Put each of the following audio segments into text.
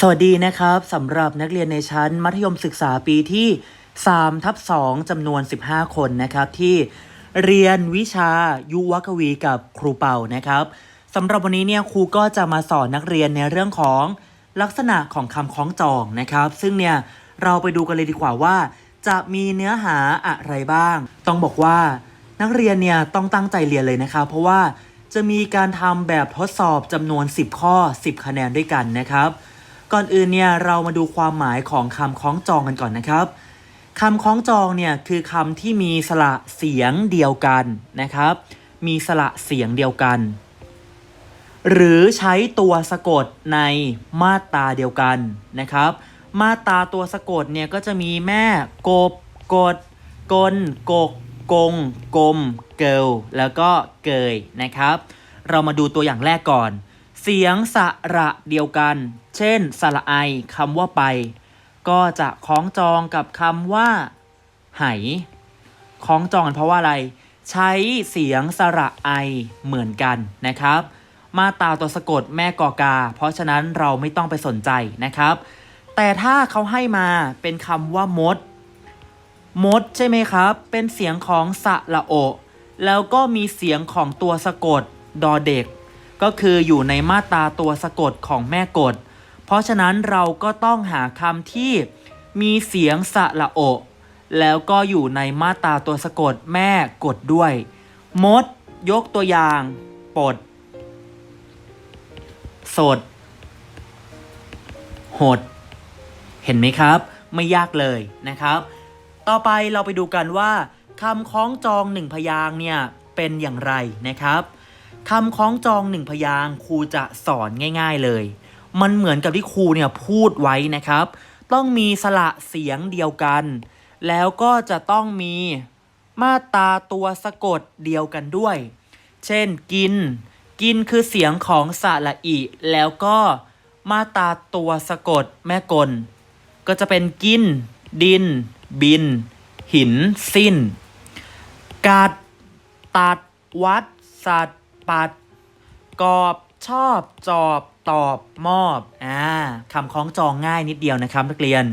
สวัสดีนะครับสำหรับนักเรียนในชั้นมัธยมศึกษาปีที่3ทับ2จำนวน 15 คนนะครับ ที่เรียนวิชายุวกวีกับครูเป่านะครับสำหรับวันนี้เนี่ยครูก็จะมาสอนนักเรียนในเรื่องของลักษณะของคำคล้องจองนะครับ ซึ่งเนี่ยเราไปดูกันเลยดีกว่าว่า จะมีเนื้อหาอะไรบ้าง ต้องบอกว่า นักเรียนเนี่ยต้องตั้งใจเรียนเลยนะครับ เพราะว่าจะมีการทำแบบทดสอบจำนวน 10 ข้อ 10 คะแนนด้วยกันนะครับ ก่อนอื่นเนี่ยเรามาดูความหมายของคำคล้องจองกันก่อนนะครับคำคล้องจองเนี่ยคือคำที่มีสระเสียงเดียวกันนะครับ มีสระเสียงเดียวกัน หรือใช้ตัวสะกดในมาตราเดียวกันนะครับ มาตราตัวสะกดเนี่ยก็จะมีแม่กบกดกลกกกงกลมเกลแล้วก็เกยนะครับ เรามาดูตัวอย่างแรกก่อน เสียงสระเดียวกัน เช่น สระไอคำว่าไป ก็จะคล้องจองกับคำว่า ไหคล้องจองกันเพราะว่าอะไร ใช้เสียงสระไอเหมือนกันนะครับ มาตาตัวสะกดแม่กอกา เพราะฉะนั้นเราไม่ต้องไปสนใจนะครับ แต่ถ้าเขาให้มาเป็นคำว่ามด มดใช่ไหมครับ เป็นเสียงของสระโอ แล้วก็มีเสียงของตัวสะกดดอเด็ก ก็คืออยู่ในมาตราตัวสะกดของแม่กดเพราะฉะนั้นเราก็ต้องหาคำที่มีเสียงสระโอ แล้วก็อยู่ในมาตราตัวสะกดแม่กดด้วย มด ยกตัวอย่างปด สด หด เห็นไหมครับ ไม่ยากเลยนะครับ ต่อไปเราไปดูกันว่าคำคล้องจองหนึ่งพยางเนี่ยเป็นอย่างไรนะครับ คำคล้องจองหนึ่งพยางค์ครูจะสอนง่าย ๆเลย มันเหมือนกับที่ครูเนี่ยพูดไว้นะครับ ต้องมีสระเสียงเดียวกัน แล้วก็จะต้องมีมาตราตัวสะกดเดียวกันด้วย เช่นกิน กินคือเสียงของสระอิแล้วก็มาตราตัวสะกดแม่กล ก็จะเป็นกิน ดิน บิน หิน สิ้น กัด ตัด วัด สัตว์ ปัด กอบชอบจอบตอบมอบอ่าคำคล้องจองง่ายนิดเดียวนะครับนักเรียน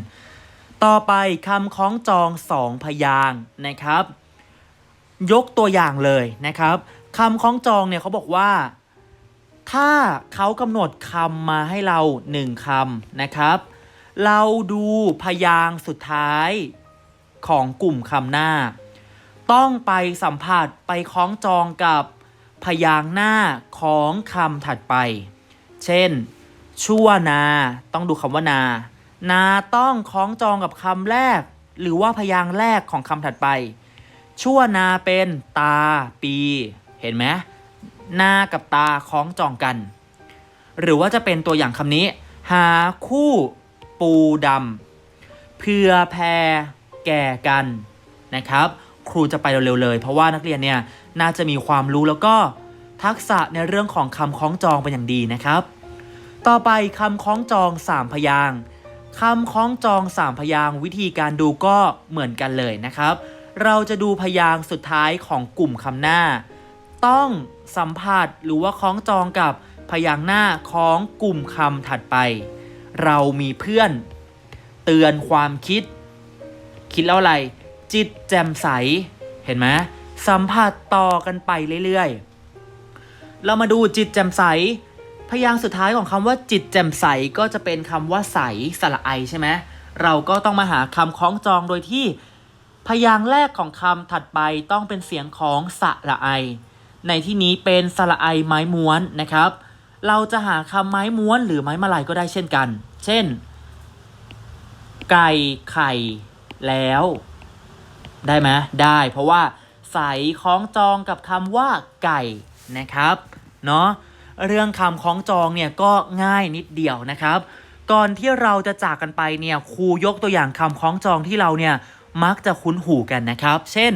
ต่อไปคำคล้องจองสองพยางนะครับ ยกตัวอย่างเลยนะครับคำคล้องจองเนี่ยเขาบอกว่า ถ้าเขากำหนดคำมาให้เราหนึ่งคำนะครับ เราดูพยางสุดท้ายของกลุ่มคำหน้า ต้องไปสัมผัสไปคล้องจองกับ พยางค์หน้าของคำถัดไป เช่น ชั่วนา ต้องดูคำว่านา นาต้องคล้องจองกับคำแรก หรือว่าพยางค์แรกของคำถัดไป ชั่วนาเป็นตาปี เห็นไหมหน้ากับตาคล้องจองกัน หรือว่าจะเป็นตัวอย่างคำนี้ หาคู่ปูดำเพื่อแพรแก่กันนะครับ ครูจะไปเร็วๆเลย เพราะว่านักเรียนเนี่ยน่าจะมีความรู้แล้วก็ทักษะในเรื่องของคำคล้องจองเป็นอย่างดีนะครับ ต่อไปคำคล้องจอง 3 พยางคำคล้องจอง3พยางวิธีการดูก็เหมือนกันเลยนะครับ เราจะดูพยางสุดท้ายของกลุ่มคำหน้า ต้องสัมผัสหรือว่าคล้องจองกับพยางหน้าของกลุ่มคำถัดไป เรามีเพื่อน เตือนความคิด คิดแล้วอะไร จิตแจ่มใส เห็นไหมสัมผัสต่อกันไปเรื่อยๆ เรามาดูจิตแจ่มใส พยางค์สุดท้ายของคำว่าจิตแจ่มใสก็จะเป็นคำว่าใสสระไอใช่ไหมเราก็ต้องมาหาคำคล้องจองโดยที่ พยางค์แรกของคำถัดไปต้องเป็นเสียงของสระไอ ในที่นี้เป็นสระไอไม้ม้วนนะครับ เราจะหาคำไม้ม้วนหรือไม้มาลายก็ได้เช่นกัน เช่น ไก่ไข่แล้ว ได้ไหมได้ เพราะว่าใส่คล้องจองกับคำว่าไก่นะครับเนาะเรื่องคำคล้องจองเนี่ยก็ง่ายนิดเดียวนะครับ ก่อนที่เราจะจากกันไปเนี่ยครูยกตัวอย่างคำคล้องจองที่เราเนี่ยมักจะคุ้นหูกันนะครับ เช่น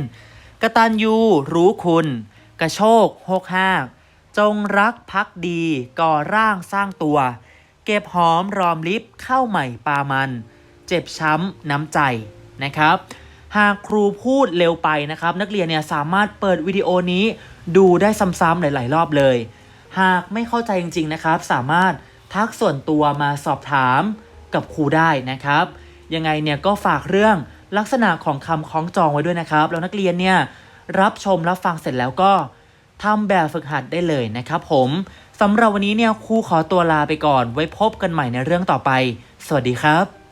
กระตัญญูรู้คุณ กระโชกหกห้าจงรักพักดี ก่อร่างสร้างตัว เก็บหอมรอมริบเข้าใหม่ปามัน เจ็บช้ำน้ำใจนะครับ หากครูพูดเร็วไปนะครับ นักเรียนเนี่ยสามารถเปิดวิดีโอนี้ดูได้ซ้ำๆหลาย ๆ รอบเลย หากไม่เข้าใจจริง ๆ นะครับ สามารถทักส่วนตัวมาสอบถามกับครูได้นะครับ ยังไงเนี่ยก็ฝากเรื่องลักษณะของคำคล้องจองไว้ด้วยนะครับ แล้วนักเรียนเนี่ยรับชมรับฟังเสร็จแล้วก็ทำแบบฝึกหัดได้เลยนะครับผมสำหรับวันนี้เนี่ยครูขอตัวลาไปก่อน ไว้พบกันใหม่ในเรื่องต่อไป สวัสดีครับ